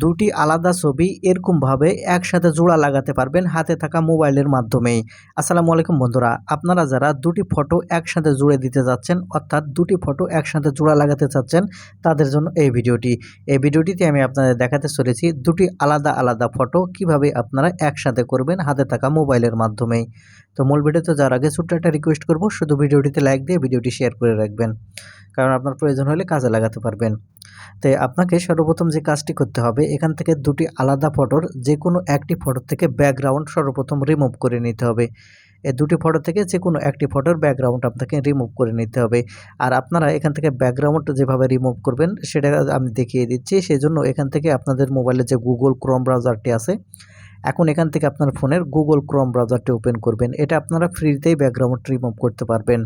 দুটি আলাদা ছবি এরকমভাবে একসাথে জোড়া লাগাতে পারবেন হাতে থাকা মোবাইলের মাধ্যমেই। আসসালামু আলাইকুম বন্ধুরা, আপনারা যারা দুটি ফটো একসাথে জুড়ে দিতে যাচ্ছেন, অর্থাৎ দুটি ফটো একসাথে জোড়া লাগাতে চাচ্ছেন, তাদের জন্য এই ভিডিওটি। এই ভিডিওটিতে আমি আপনাদের দেখাতে চলেছি দুটি আলাদা আলাদা ফটো কীভাবে আপনারা একসাথে করবেন হাতে থাকা মোবাইলের মাধ্যমেই। তো মূল ভিডিওতে যাওয়ার আগে ছোট্ট একটা রিকোয়েস্ট করব, শুধু ভিডিওটিতে লাইক দিয়ে ভিডিওটি শেয়ার করে রাখবেন। কারণ আপনার প্রয়োজন হলে কাজে লাগাতে পারবেন। তাই আপনাকে সর্বপ্রথম যে কাজটি করতে হবে, এখান থেকে দুটি আলাদা ফটোর যে কোনো একটি ফটো থেকে ব্যাকগ্রাউন্ড সর্বপ্রথম রিমুভ করে নিতে হবে। এই দুটি ফটো থেকে যে কোনো একটি ফটোর ব্যাকগ্রাউন্ড আপনাকে রিমুভ করে নিতে হবে। আর আপনারা এখান থেকে ব্যাকগ্রাউন্ড যেভাবে রিমুভ করবেন, সেটা আমি দেখিয়ে দিচ্ছি। সেই জন্য এখান থেকে আপনাদের মোবাইলে যে গুগল ক্রোম ব্রাউজারটি আছে এখন এখান থেকে আপনার ফোনের গুগল ক্রোম ব্রাউজারটি ওপেন করবেন। এটা আপনারা ফ্রিতেই ব্যাকগ্রাউন্ড রিমুভ করতে পারবেন।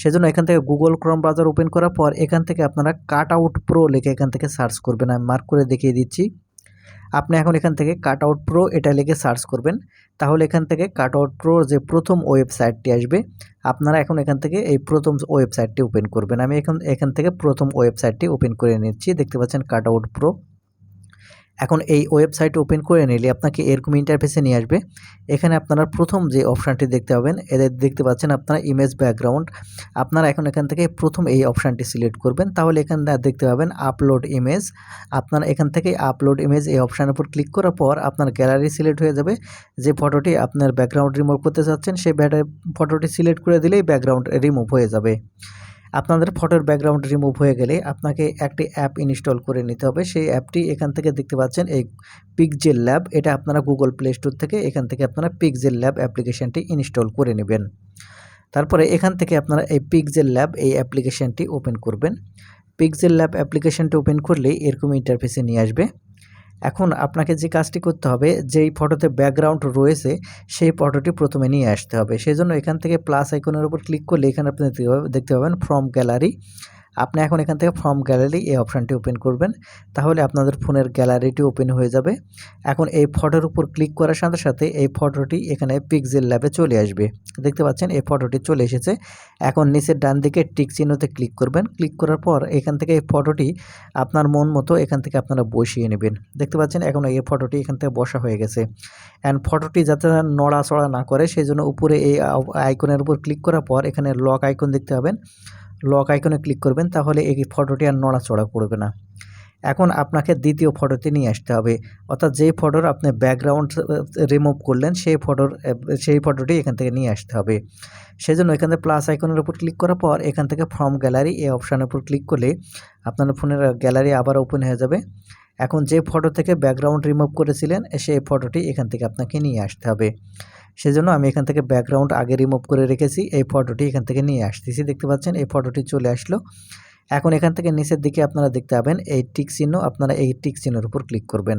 সেজন্য এখান থেকে গুগল ক্রোম ব্রাউজার ওপেন করার পর এখান থেকে আপনারা কাট আউট প্রো লিখে এখান থেকে সার্চ করবেন। আমি মার্ক করে দেখিয়ে দিচ্ছি। আপনি এখন এখান থেকে কাট আউট প্রো এটা লিখে সার্চ করবেন। তাহলে এখান থেকে কাট আউট প্রো যে প্রথম ওয়েবসাইটটি আসবে, আপনারা এখন এখান থেকে এই প্রথম ওয়েবসাইটটি ওপেন করবেন। আমি এখন এখান থেকে প্রথম ওয়েবসাইটটি ওপেন করে নিচ্ছি। দেখতে পাচ্ছেন কাট আউট প্রো এখন এই ওয়েবসাইট ওপেন করে নিলে আপনাকে এরকম ইন্টারফেসে নিয়ে আসবে। এখানে আপনারা প্রথম যে অপশানটি দেখতে পাবেন, এদের দেখতে পাচ্ছেন আপনারা ইমেজ ব্যাকগ্রাউন্ড আপনারা এখন এখান থেকে প্রথম এই অপশানটি সিলেক্ট করবেন, তাহলে এখান দেখতে পাবেন আপলোড ইমেজ আপনারা এখান থেকে আপলোড ইমেজ এই অপশানের উপর ক্লিক করার পর আপনার গ্যালারি সিলেক্ট হয়ে যাবে। যে ফটোটি আপনার ব্যাকগ্রাউন্ড রিমুভ করতে চাচ্ছেন, সেই ফটোটি সিলেক্ট করে দিলেই ব্যাকগ্রাউন্ড রিমুভ হয়ে যাবে। আপনাদের ফটোর ব্যাকগ্রাউন্ড রিমুভ হয়ে গেলে আপনাকে একটি অ্যাপ ইনস্টল করে নিতে হবে। সেই অ্যাপটি এখান থেকে দেখতে পাচ্ছেন এই পিকজেল ল্যাব এটা আপনারা গুগল প্লে স্টোর থেকে এখান থেকে আপনারা পিকজেল ল্যাব অ্যাপ্লিকেশানটি ইনস্টল করে নেবেন। তারপরে এখান থেকে আপনারা এই পিকজেল ল্যাব এই অ্যাপ্লিকেশানটি ওপেন করবেন। পিকজেল ল্যাব অ্যাপ্লিকেশানটি ওপেন করলেই এরকম ইন্টারফেসে নিয়ে আসবে। এখন আপনাকে যে কাজটি করতে হবে, যেই ফটোতে ব্যাকগ্রাউন্ড রয়েছে, সেই ফটোটি প্রথমে নিয়ে আসতে হবে। সেই জন্য এখান থেকে প্লাস আইকনের উপর ক্লিক করলে এখানে আপনি দেখতে পাবেন ফ্রম গ্যালারি আপনি এখন এখান থেকে ফর্ম গ্যালারি এই অপশানটি ওপেন করবেন। তাহলে আপনাদের ফোনের গ্যালারিটি ওপেন হয়ে যাবে। এখন এই ফটোর উপর ক্লিক করার সাথে সাথে এই ফটোটি এখানে পিকজেল ল্যাবে চলে আসবে। দেখতে পাচ্ছেন, এই ফটোটি চলে এসেছে। এখন নিচের ডান দিকে টিক চিহ্নতে ক্লিক করবেন। ক্লিক করার পর এখান থেকে এই ফটোটি আপনার মন মতো এখান থেকে আপনারা বসিয়ে নেবেন। দেখতে পাচ্ছেন, এখন এই ফটোটি এখান থেকে বসা হয়ে গেছে। অ্যান্ড ফটোটি যাতে নড়াচড়া না করে, সেই জন্য উপরে এই আইকনের উপর ক্লিক করার পর এখানে লক আইকন দেখতে পাবেন। লক আইকনে ক্লিক করবেন, তাহলে এই ফটোটি আর নড়াচড়া করবে না। এখন আপনাকে দ্বিতীয় ফটোতে নিয়ে আসতে হবে। অর্থাৎ যেই ফটোর আপনি ব্যাকগ্রাউন্ড রিমুভ করলেন, সেই ফটোর সেই ফটোটি এখান থেকে নিয়ে আসতে হবে। সেই জন্য এখান থেকে প্লাস আইকনের উপর ক্লিক করার পর, এখান থেকে ফর্ম গ্যালারি এই অপশানের উপর ক্লিক করলে আপনার ফোনের গ্যালারি আবার ওপেন হয়ে যাবে। এখন যে ফটো থেকে ব্যাকগ্রাউন্ড রিমুভ করেছিলেন, সেই ফটোটি এখান থেকে আপনাকে নিয়ে আসতে হবে। সেজন্য আমি এখান থেকে ব্যাকগ্রাউন্ড আগে রিমুভ করে রেখেছি, এই ফটোটি এখান থেকে নিয়ে আসতেছি, দেখতে পাচ্ছেন? এই ফটোটি চলে আসলো। এখন এখান থেকে নিচের দিকে আপনারা দেখতে পাবেন, এই টিক চিহ্ন, আপনারা এই টিক চিহ্নের উপর ক্লিক করবেন।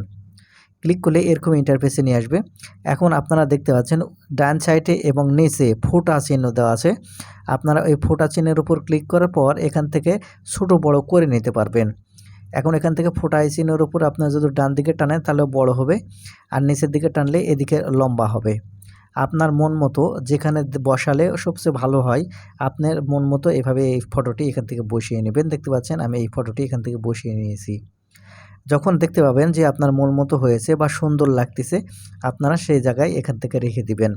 ক্লিক করলে এরকম ইন্টারফেসে নিয়ে আসবে। এখন আপনারা দেখতে পাচ্ছেন, ডান সাইডে এবং নিচে ফোটা চিহ্ন দেওয়া আছে। আপনারা ওই ফোটা চিহ্নের উপর ক্লিক করার পর এখান থেকে ছোট বড় করে নিতে পারবেন। এখন এখান থেকে ফোটা চিহ্নের উপর আপনারা যদি ডান দিকে টানেন, তাহলে বড় হবে। আর নিচের দিকে টানলে এদিকে লম্বা হবে। আপনার মন মতো যেখানে বসালে সবচেয়ে ভালো হয়, আপনার মন মতো এভাবে এই ফটোটি এখান থেকে বসিয়ে নেবেন। দেখতে পাচ্ছেন আমি এই ফটোটি এখান থেকে বসিয়ে নিয়েছি। যখন দেখতে পাবেন যে আপনার মন মতো হয়েছে বা সুন্দর লাগতেছে, আপনারা সেই জায়গায় এখান থেকে রেখে দিবেন।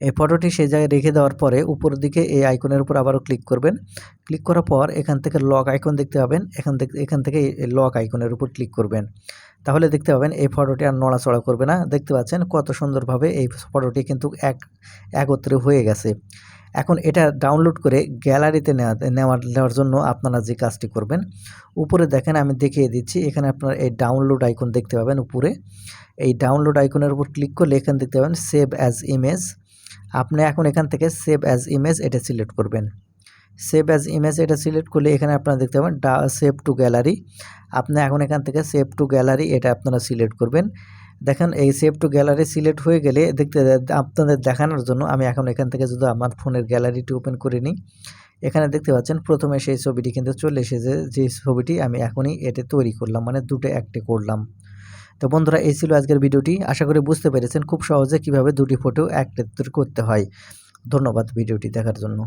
এই ফটোটি সেই জায়গায় রেখে দেওয়ার পরে উপর দিকে এই আইকনের উপর আবারও ক্লিক করবেন। ক্লিক করার পর এখান থেকে লক আইকন দেখতে পাবেন। এখান থেকে এখান থেকে লক আইকনের উপর ক্লিক করবেন। তাহলে দেখতে পাবেন এই ফটোটি আর নড়াচড়া করবে না। দেখতে পাচ্ছেন কত সুন্দরভাবে এই ফটোটি কিন্তু এক, একত্রে হয়ে গেছে। এখন এটা ডাউনলোড করে গ্যালারিতে নেওয়া নেওয়ার জন্য আপনারা যে কাজটি করবেন, উপরে দেখেন আমি দেখিয়ে দিচ্ছি, এখানে আপনার এই ডাউনলোড আইকন দেখতে পাবেন উপরে। এই ডাউনলোড আইকনের উপর ক্লিক করলে এখানে দেখতে পাবেন সেভ অ্যাজ ইমেজ আপনি এখন এখান থেকে সেভ অ্যাজ ইমেজ এটা সিলেক্ট করবেন। সেভ অ্যাজ ইমেজ এটা সিলেক্ট করলে এখানে আপনারা দেখতে পাবেন ডা সেভ টু গ্যালারি আপনি এখন এখান থেকে সেভ টু গ্যালারি এটা আপনারা সিলেক্ট করবেন। দেখেন এই সেভ টু গ্যালারি সিলেক্ট হয়ে গেলে দেখতে আপনাদের দেখানোর জন্য আমি এখন এখান থেকে যদি আমার ফোনের গ্যালারিটি ওপেন করে নিই। এখানে দেখতে পাচ্ছেন প্রথমে সেই ছবিটি কিন্তু চলে এসেছে, যে ছবিটি আমি এখনই এতে তৈরি করলাম মানে দুটো একটি করলাম। তো বন্ধুরা, এই ছিল আজকের ভিডিওটি। আশা করি বুঝতে পেরেছেন খুব সহজে কীভাবে দুটি ফটো একত্রিত করতে হয়। ধন্যবাদ ভিডিওটি দেখার জন্য।